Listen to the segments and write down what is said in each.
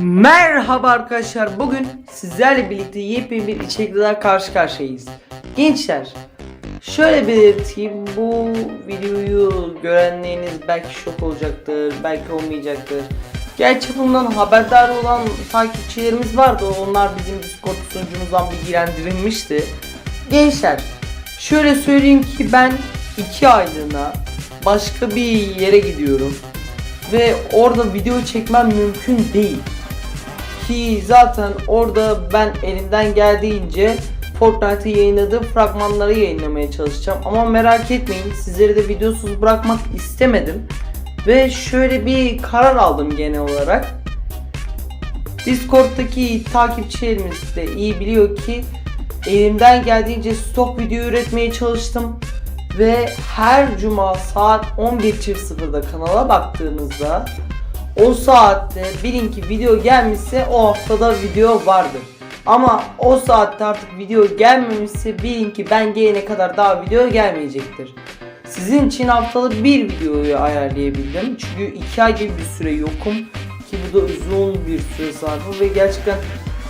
Merhaba arkadaşlar. Bugün sizlerle birlikte yepyeni bir içerikle daha karşı karşıyayız. Gençler, şöyle belirteyim. Bu videoyu görenleriniz belki şok olacaktır, belki olmayacaktır. Gerçi bundan haberdar olan takipçilerimiz vardı. Onlar bizim Discord sunucumuzdan bilgilendirilmişti. Gençler, şöyle söyleyeyim ki ben 2 aylığına başka bir yere gidiyorum. Ve orada video çekmem mümkün değil. Ki zaten orada ben elimden geldiğince Fortnite'ı yayınladığım fragmanları yayınlamaya çalışacağım. Ama merak etmeyin sizleri de videosuz bırakmak istemedim. Ve şöyle bir karar aldım genel olarak. Discord'daki takipçilerimiz de iyi biliyor ki elimden geldiğince stok video üretmeye çalıştım. Ve her cuma saat 11.00'da kanala baktığınızda o saatte bilin ki video gelmişse o haftada video vardır. Ama o saatte artık video gelmemişse bilin ki ben gelene kadar daha video gelmeyecektir. Sizin için haftalık bir videoyu ayarlayabildim. Çünkü iki ay gibi bir süre yokum. Ki bu da uzun bir süre sarfı ve gerçekten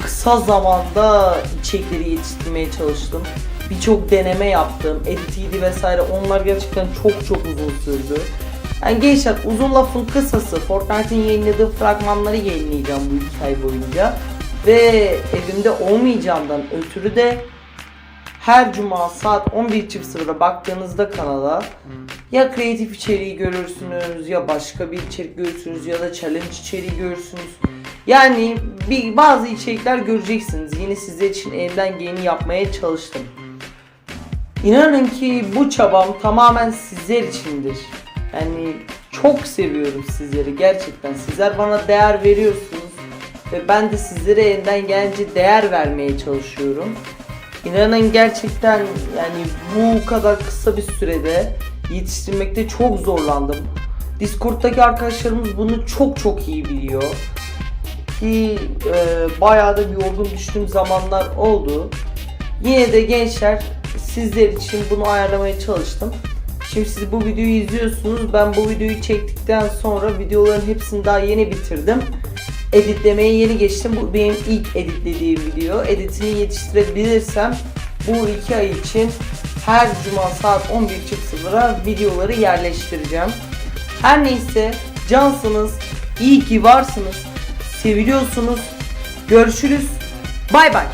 kısa zamanda içerikleri yetiştirmeye çalıştım. Birçok deneme yaptım. Editiydi vesaire onlar gerçekten çok çok uzun sürdü. Yani gençler uzun lafın kısası Fortnite'in yayınladığı fragmanları yayınlayacağım bu iki ay boyunca. Ve evimde olmayacağımdan ötürü de her cuma saat 11.00'da baktığınızda kanala ya kreatif içeriği görürsünüz ya başka bir içerik görürsünüz ya da challenge içeriği görürsünüz. Yani bir bazı içerikler göreceksiniz. Yine sizler için elimden geleni yapmaya çalıştım. İnanın ki bu çabam tamamen sizler içindir. Yani çok seviyorum sizleri gerçekten. Sizler bana değer veriyorsunuz ve ben de sizlere elinden gelince değer vermeye çalışıyorum. İnanın gerçekten yani bu kadar kısa bir sürede yetiştirmekte çok zorlandım. Discord'daki arkadaşlarımız bunu çok çok iyi biliyor. Ki e, bayağı da bir yorgun düştüğüm zamanlar oldu. Yine de gençler sizler için bunu ayarlamaya çalıştım. Şimdi siz bu videoyu izliyorsunuz. Ben bu videoyu çektikten sonra videoların hepsini daha yeni bitirdim. Editlemeye yeni geçtim. Bu benim ilk editlediğim video. Editini yetiştirebilirsem bu iki ay için her cuma saat 11.00'a videoları yerleştireceğim. Her neyse cansınız, iyi ki varsınız, seviliyorsunuz. Görüşürüz. Bay bay.